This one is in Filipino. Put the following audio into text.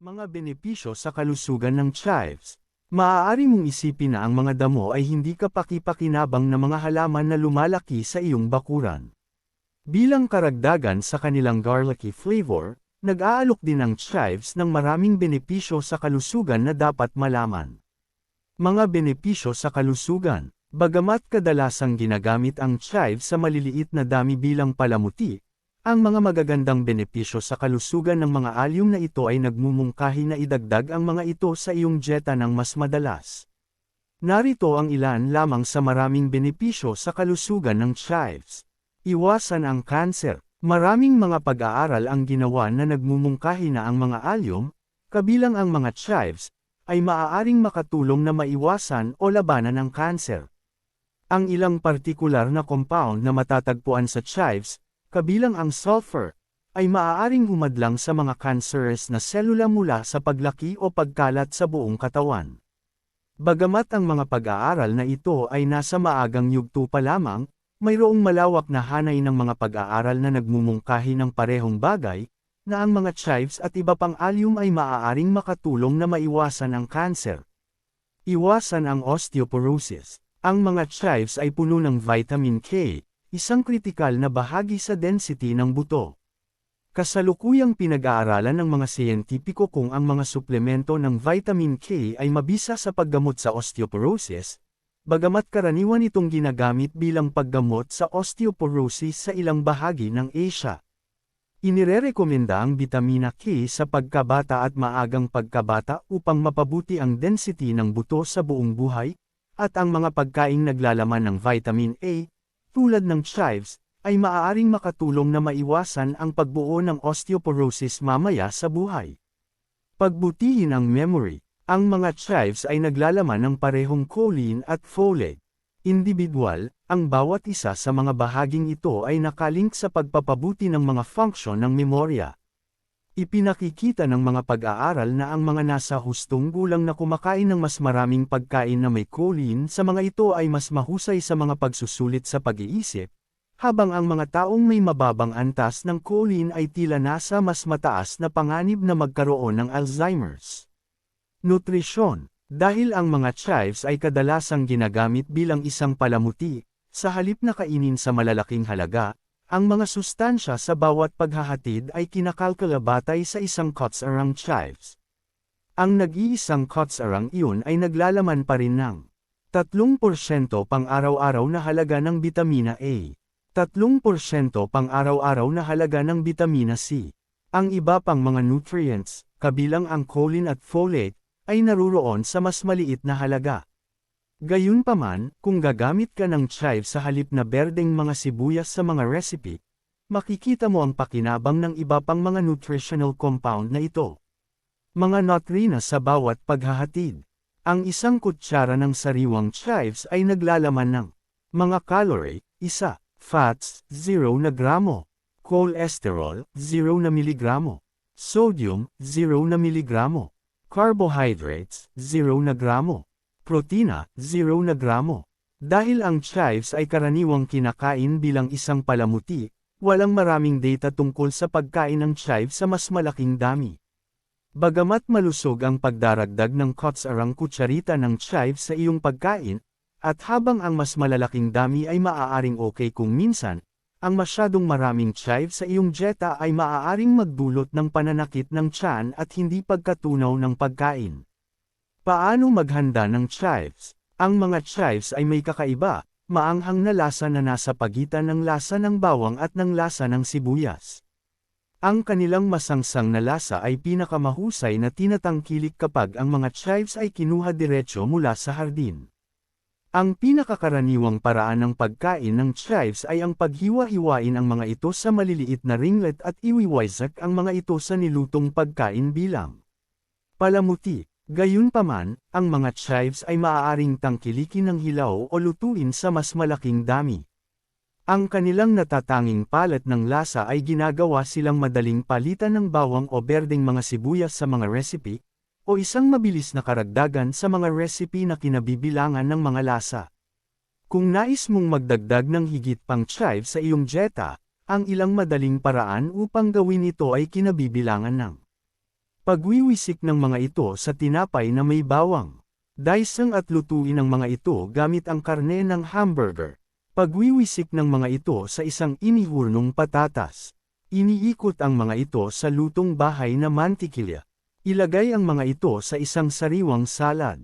Mga benepisyo sa kalusugan ng chives. Maaari mong isipin na ang mga damo ay hindi kapaki-pakinabang na mga halaman na lumalaki sa iyong bakuran. Bilang karagdagan sa kanilang garlicky flavor, nag-aalok din ang chives ng maraming benepisyo sa kalusugan na dapat malaman. Mga benepisyo sa kalusugan. Bagamat kadalasang ginagamit ang chives sa maliliit na dami bilang palamuti, ang mga magagandang benepisyo sa kalusugan ng mga alyum na ito ay nagmumungkahi na idagdag ang mga ito sa iyong dieta ng mas madalas. Narito ang ilan lamang sa maraming benepisyo sa kalusugan ng chives. Iwasan ang kanser. Maraming mga pag-aaral ang ginawa na nagmumungkahi na ang mga alyum, kabilang ang mga chives, ay maaaring makatulong na maiwasan o labanan ang kanser. Ang ilang partikular na compound na matatagpuan sa chives, kabilang ang sulfur, ay maaaring humadlang sa mga cancerous na selula mula sa paglaki o pagkalat sa buong katawan. Bagamat ang mga pag-aaral na ito ay nasa maagang yugto pa lamang, mayroong malawak na hanay ng mga pag-aaral na nagmumungkahi ng parehong bagay, na ang mga chives at iba pang alyum ay maaaring makatulong na maiwasan ang cancer. Iwasan ang osteoporosis. Ang mga chives ay puno ng vitamin K, isang kritikal na bahagi sa density ng buto. Kasalukuyang pinag-aaralan ng mga siyentipiko kung ang mga suplemento ng vitamin K ay mabisa sa paggamot sa osteoporosis, bagamat karaniwan itong ginagamit bilang paggamot sa osteoporosis sa ilang bahagi ng Asia. Inirerekomenda ang bitamina K sa pagkabata at maagang pagkabata upang mapabuti ang density ng buto sa buong buhay, at ang mga pagkaing naglalaman ng vitamin A, tulad ng chives, ay maaaring makatulong na maiwasan ang pagbuo ng osteoporosis mamaya sa buhay. Pagbutihin ang memory. Ang mga chives ay naglalaman ng parehong choline at folate. Individual, ang bawat isa sa mga bahaging ito ay nakalink sa pagpapabuti ng mga function ng memorya. Ipinakikita ng mga pag-aaral na ang mga nasa hustong gulang na kumakain ng mas maraming pagkain na may choline sa mga ito ay mas mahusay sa mga pagsusulit sa pag-iisip, habang ang mga taong may mababang antas ng choline ay tila nasa mas mataas na panganib na magkaroon ng Alzheimer's. Nutrisyon Dahil ang mga chives ay kadalasang ginagamit bilang isang palamuti, sa halip na kainin sa malalaking halaga, ang mga sustansya sa bawat paghahatid ay kinakalkula batay sa isang kotsarang chives. Ang nag-iisang kotsarang iyon ay naglalaman pa rin ng 3% pang araw-araw na halaga ng bitamina A, 3% pang araw-araw na halaga ng bitamina C. Ang iba pang mga nutrients, kabilang ang choline at folate, ay naruroon sa mas maliit na halaga. Gayunpaman, kung gagamit ka ng chive sa halip na berdeng mga sibuyas sa mga recipe, makikita mo ang pakinabang ng iba pang mga nutritional compound na ito. Mga nutrina sa bawat paghahatid. Ang isang kutsara ng sariwang chives ay naglalaman ng mga calorie, isa, fats, 0 na gramo, cholesterol, 0 na miligramo, sodium, 0 na miligramo, carbohydrates, 0 na gramo, Protina, 0 na gramo. Dahil ang chives ay karaniwang kinakain bilang isang palamuti, walang maraming data tungkol sa pagkain ng chives sa mas malaking dami. Bagamat malusog ang pagdaragdag ng kotsarang kutsarita ng chives sa iyong pagkain, at habang ang mas malalaking dami ay maaaring okay kung minsan, ang masyadong maraming chives sa iyong dieta ay maaaring magdulot ng pananakit ng tiyan at hindi pagkatunaw ng pagkain. Paano maghanda ng chives? Ang mga chives ay may kakaiba, maanghang na lasa na nasa pagitan ng lasa ng bawang at ng lasa ng sibuyas. Ang kanilang masangsang na lasa ay pinakamahusay na tinatangkilik kapag ang mga chives ay kinuha diretsyo mula sa hardin. Ang pinakakaraniwang paraan ng pagkain ng chives ay ang paghiwa-hiwain ang mga ito sa maliliit na ringlet at iwiwaisak ang mga ito sa nilutong pagkain bilang palamuti. Gayunpaman, ang mga chives ay maaaring tangkilikin ng hilaw o lutuin sa mas malaking dami. Ang kanilang natatanging palat ng lasa ay ginagawa silang madaling palitan ng bawang o berdeng mga sibuyas sa mga recipe, o isang mabilis na karagdagan sa mga recipe na kinabibilangan ng mga lasa. Kung nais mong magdagdag ng higit pang chives sa iyong dieta, ang ilang madaling paraan upang gawin ito ay kinabibilangan ng Pagwiwisik ng mga ito sa tinapay na may bawang. Daisang at lutuin ang mga ito gamit ang karne ng hamburger. Pagwiwisik ng mga ito sa isang inihurnong patatas. Iniikot ang mga ito sa lutong bahay na mantikilya. Ilagay ang mga ito sa isang sariwang salad.